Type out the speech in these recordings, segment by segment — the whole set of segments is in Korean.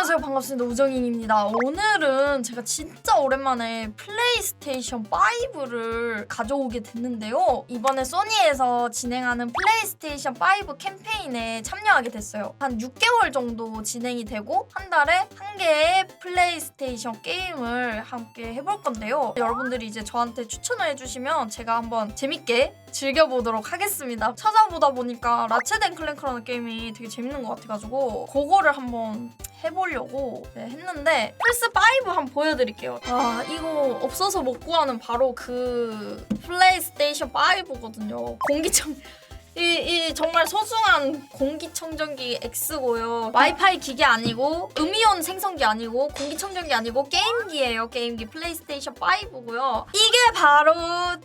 안녕하세요. 반갑습니다. 우정인입니다. 오늘은 제가 진짜 오랜만에 플레이스테이션 5를 가져오게 됐는데요. 이번에 소니에서 진행하는 플레이스테이션 5 캠페인에 참여하게 됐어요. 한 6개월 정도 진행이 되고 한 달에 한 개의 플레이스테이션 게임을 함께 해볼 건데요. 여러분들이 이제 저한테 추천을 해주시면 제가 한번 재밌게 즐겨보도록 하겠습니다. 찾아보다 보니까 라체덴 클랭크라는 게임이 되게 재밌는 것 같아가지고 그거를 한번 해보려고 네, 했는데 플스5 한번 보여드릴게요. 아 이거 없어서 못 구하는 바로 그 플레이스테이션 5거든요. 공기청 이, 이 정말 소중한 공기청정기 X고요. 와이파이 기계 아니고 음이온 생성기 아니고 공기청정기 아니고 게임기예요. 게임기 플레이스테이션 5고요. 이게 바로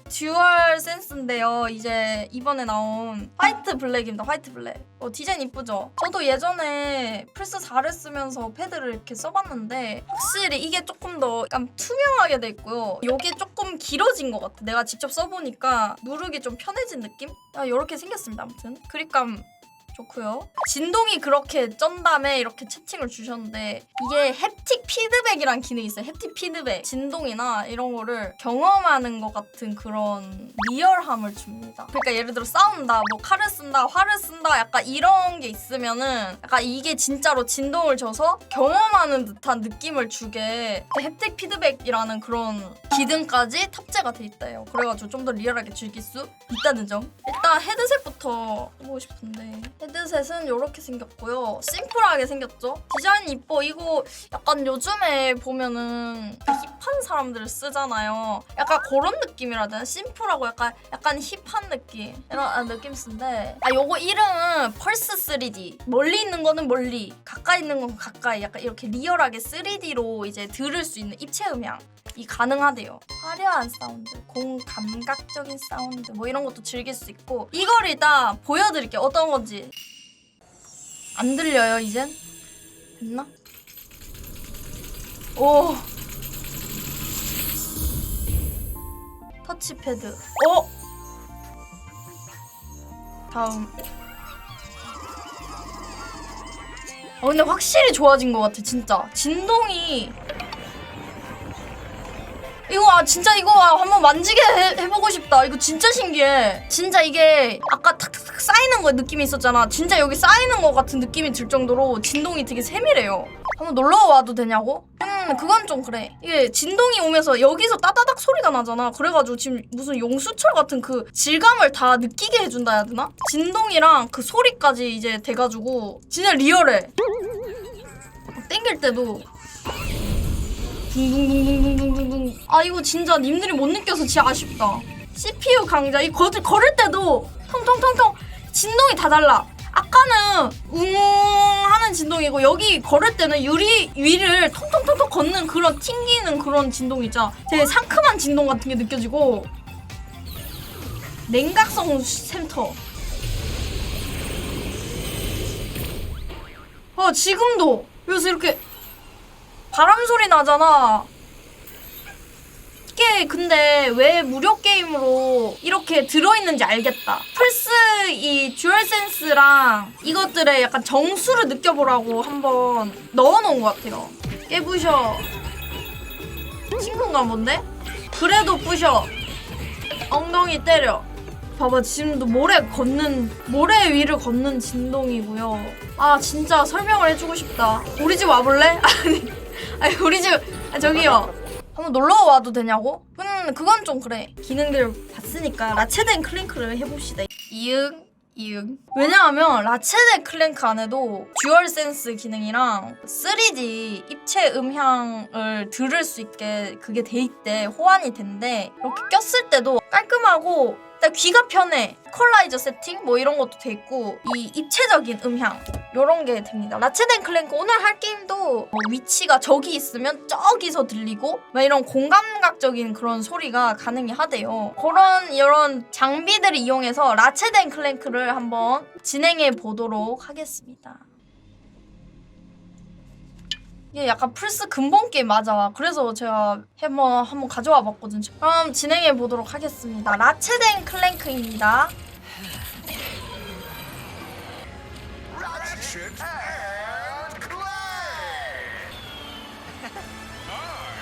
듀얼 센스인데요. 이제 이번에 나온 화이트 블랙입니다. 화이트 블랙. 어, 디자인 이쁘죠? 저도 예전에 플스 4를 쓰면서 패드를 이렇게 써봤는데 확실히 이게 조금 더 약간 투명하게 돼 있고요. 이게 조금 길어진 것 같아. 내가 직접 써보니까 누르기 좀 편해진 느낌? 아, 이렇게 생겼 습니다. 아무튼 그립감 좋고요. 진동이 그렇게 쩐 다음에 이렇게 채팅을 주셨는데 이게 햅틱 피드백이란 기능이 있어요. 햅틱 피드백. 진동이나 이런 거를 경험하는 것 같은 그런 리얼함을 줍니다. 그러니까 예를 들어 싸운다, 뭐 칼을 쓴다, 활을 쓴다 약간 이런 게 있으면은 약간 이게 진짜로 진동을 줘서 경험하는 듯한 느낌을 주게 햅틱 피드백이라는 그런 기능까지 탑재가 돼 있대요. 그래가지고 좀 더 리얼하게 즐길 수 있다는 점. 일단 헤드셋부터 해보고 싶은데 헤드셋은 이렇게 생겼고요. 심플하게 생겼죠? 디자인 이뻐. 이거 약간 요즘에 보면은 힙한 사람들 쓰잖아요. 약간 그런 느낌이라 되나? 심플하고 약간 약간 힙한 느낌. 이런 아, 느낌 쓴데. 아 요거 이름은 펄스 3D. 멀리 있는 거는 멀리, 가까이 있는 건 가까이. 약간 이렇게 리얼하게 3D로 이제 들을 수 있는 입체 음향. 이 가능하대요. 화려한 사운드, 공 감각적인 사운드 뭐 이런 것도 즐길 수 있고 이걸 일단 보여드릴게요. 어떤 건지. 안 들려요 이젠? 됐나? 오. 터치패드. 어? 다음. 어 근데 확실히 좋아진 것 같아 진짜. 진동이 이거 아 진짜 이거 아, 한번 만지게 해, 해보고 싶다. 이거 진짜 신기해. 진짜 이게 아까 탁탁탁 쌓이는 거 느낌이 있었잖아. 진짜 여기 쌓이는 거 같은 느낌이 들 정도로 진동이 되게 세밀해요. 한번 놀러 와도 되냐고? 음 그건 좀 그래. 이게 진동이 오면서 여기서 따다닥 소리가 나잖아. 그래가지고 지금 무슨 용수철 같은 그 질감을 다 느끼게 해준다 해야 되나? 진동이랑 그 소리까지 이제 돼가지고 진짜 리얼해. 땡길 때도 둥둥둥둥둥둥둥. 아 이거 진짜 님들이 못 느껴서 진짜 아쉽다. CPU 강자 이 거, 걸을 때도 통통통통 진동이 다 달라. 아까는 웅 하는 진동이고 여기 걸을 때는 유리 위를 통통통통 걷는 그런 튕기는 그런 진동 있잖아. 되게 상큼한 진동 같은 게 느껴지고 냉각성 센터. 어 지금도 여기서 이렇게 바람 소리 나잖아. 이게 근데 왜 무료 게임으로 이렇게 들어있는지 알겠다. 플스 이 듀얼센스랑 이것들의 약간 정수를 느껴보라고 한번 넣어놓은 것 같아요. 깨부셔. 친구인가 본데? 그래도 부셔. 엉덩이 때려. 봐봐 지금도 모래 걷는 모래 위를 걷는 진동이고요. 아 진짜 설명을 해주고 싶다. 우리 집 와볼래? 아니 아니 우리 집 아, 저기요. 한번 놀러 와도 되냐고? 음 그건 좀 그래. 기능들 봤으니까 라체덴 클랭크를 해봅시다. 이응 이응. 왜냐하면 라체덴 클랭크 안에도 듀얼 센스 기능이랑 3D 입체 음향을 들을 수 있게 그게 돼 있대. 호환이 된대. 이렇게 꼈을 때도 깔끔하고 귀가 편해. 컬라이저 세팅 뭐 이런 것도 돼 있고 이 입체적인 음향 요런 게 됩니다. 라체덴 클랭크 오늘 할 게임도 뭐 위치가 저기 있으면 저기서 들리고 막 이런 공감각적인 그런 소리가 가능이 하대요. 그런 이런 장비들을 이용해서 라체덴 클랭크를 한번 진행해 보도록 하겠습니다. 이게 약간 플스 근본 게임 맞아. 그래서 제가 한번 한번 가져와 봤거든요. 그럼 진행해 보도록 하겠습니다. 라체덴 클랭크입니다. Ratchet and Clank!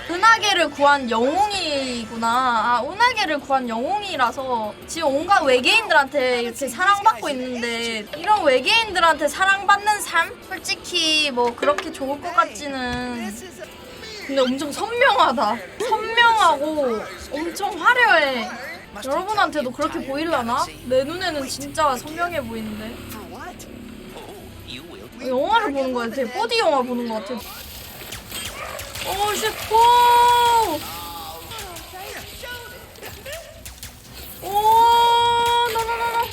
은하계를 구한 영웅이구나. 아, 은하계를 구한 영웅이라서 지금 온갖 외계인들한테 이렇게 사랑받고 있는데 이런 외계인들한테 사랑받는 삶? 솔직히 뭐 그렇게 좋을 것 같지는. 근데 엄청 선명하다. 선명하고 엄청 화려해. 여러분한테도 그렇게 보이려나? 내 눈에는 진짜 선명해 보이는데. 영화를 보는 거야. 되게 4D 영화 보는 거 같아. 오, 씨, 오! 오, 노노노노.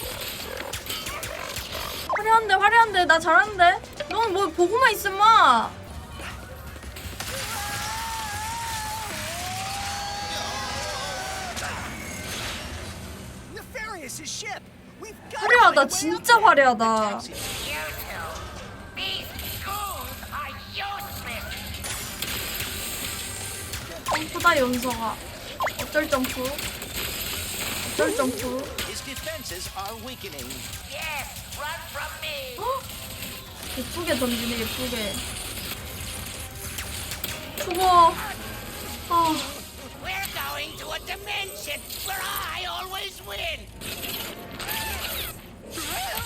화려한데, 화려한데. 나 잘하는데? 넌 뭐 보고만 있으면 마. Nefarious' ship. We've got to 화려하다. 진짜 화려하다. 점프다, 연서가. 어쩔 점프? 어쩔 점프? His defenses are weakening. Yes, run from me. 예쁘게 던지네, 예쁘게. 저거. 아. We're going to a dimension where I always win.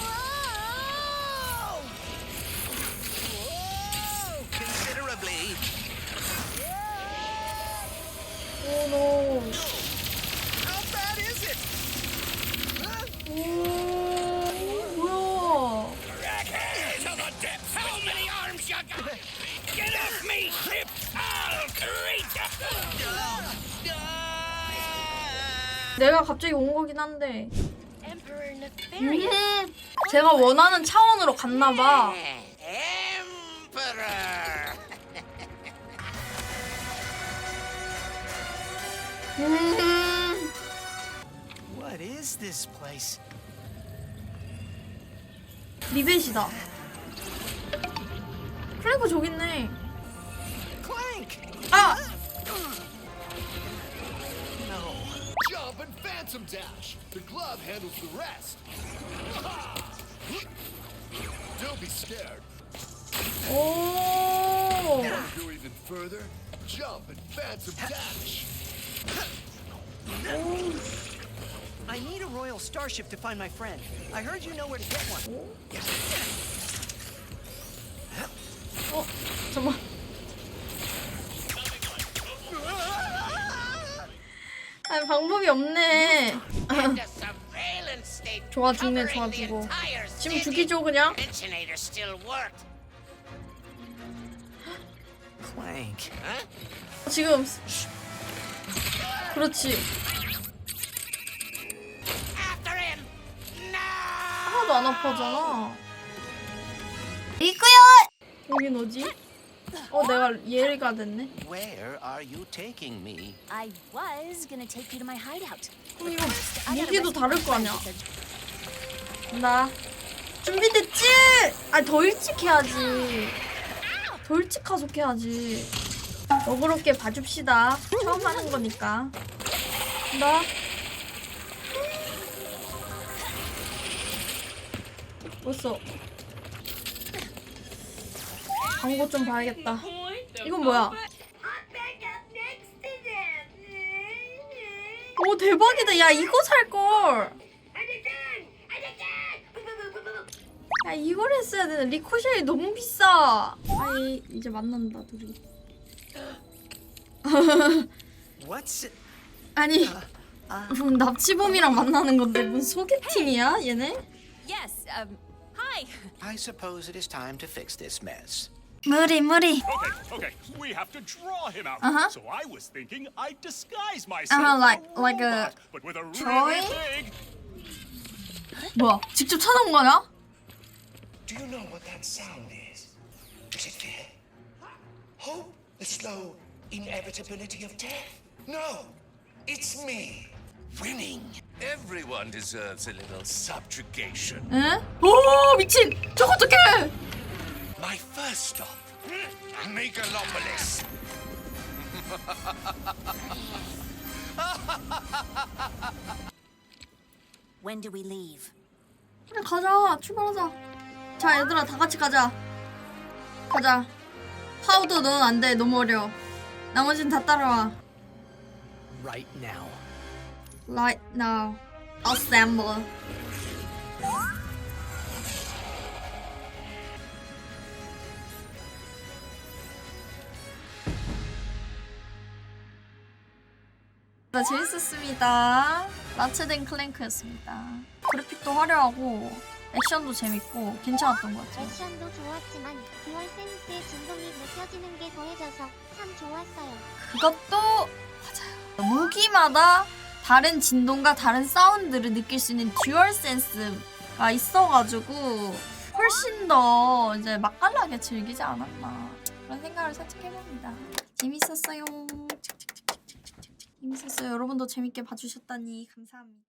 Whoa! Considerably. 오, 노. How bad is it? Huh? 오, 뭐야. To the depths. How many arms you got? Get off me, ship! I'll create 내가 갑자기 온 거긴 한데. Emperor Nefarious. 음, 제가 원하는 차원으로 갔나 봐. What is this place? 리벳이다. 플래그 저기 있네. Clank! 아! No. Jump and phantom dash. The glove handles the rest. Don't be scared. 오. Go even further. Jump and phantom dash. I need a royal starship to find my friend. I heard you know where to get one. 어, 잠깐만. 아니, 방법이 없네. 좋아 죽네, 좋아 죽어. 지금. 죽이죠, 그냥? 지금. 그렇지. 하나도 안 아파잖아. 이끄요! 여긴 어디? 어, 내가 얘가 됐네. Where are you taking me? I was gonna take you to my hideout. 그럼 이거 무기도 다를 거 아니야. 나 준비됐지? 아니 더 일찍 해야지. 더 일찍 가속해야지. 너그럽게 봐줍시다. 처음 하는 거니까. 나 벌써 광고 좀 봐야겠다. 이건 뭐야? 오 대박이다. 야 이거 살 걸. 야 이걸 했어야 되는 리코쉘이 너무 비싸. 아이 이제 만난다 둘이. What's it? 아니 음, 납치범이랑 만나는 건데 무슨 소개팅이야 얘네? Yes. Um. Hi. I suppose it is time to fix this mess. 무리 무리. Okay, okay, we have to draw him out. Uh-huh. So I was thinking I'd disguise myself. Uh-huh, like- a like a robot, but with a really big. 뭐야 직접 찾아온 거냐? Do you know what that sound is? Is it fear? Hope? The slow inevitability of death? No, it's me. Winning. Everyone deserves a little subjugation. 응? 오 미친 저거 어떡해? My first stop, Megalopolis. When do we leave? 그래 가자 출발하자. 자 얘들아 다 같이 가자. 가자. 파우더 넌안 돼 너무 어려. 나머진 다 따라와. Right now. Right now. Assemble. 네, 재밌었습니다. 라체덴 클랭크였습니다. 그래픽도 화려하고 액션도 재밌고 괜찮았던 것 같아요. 액션도 좋았지만 듀얼 센스의 진동이 느껴지는 게 더해져서 참 좋았어요. 그것도 맞아요. 무기마다 다른 진동과 다른 사운드를 느낄 수 있는 듀얼 센스가 있어가지고 훨씬 더 이제 맛깔나게 즐기지 않았나 그런 생각을 살짝 해봅니다. 재밌었어요. 재밌었어요. 여러분도 재밌게 봐주셨다니 감사합니다.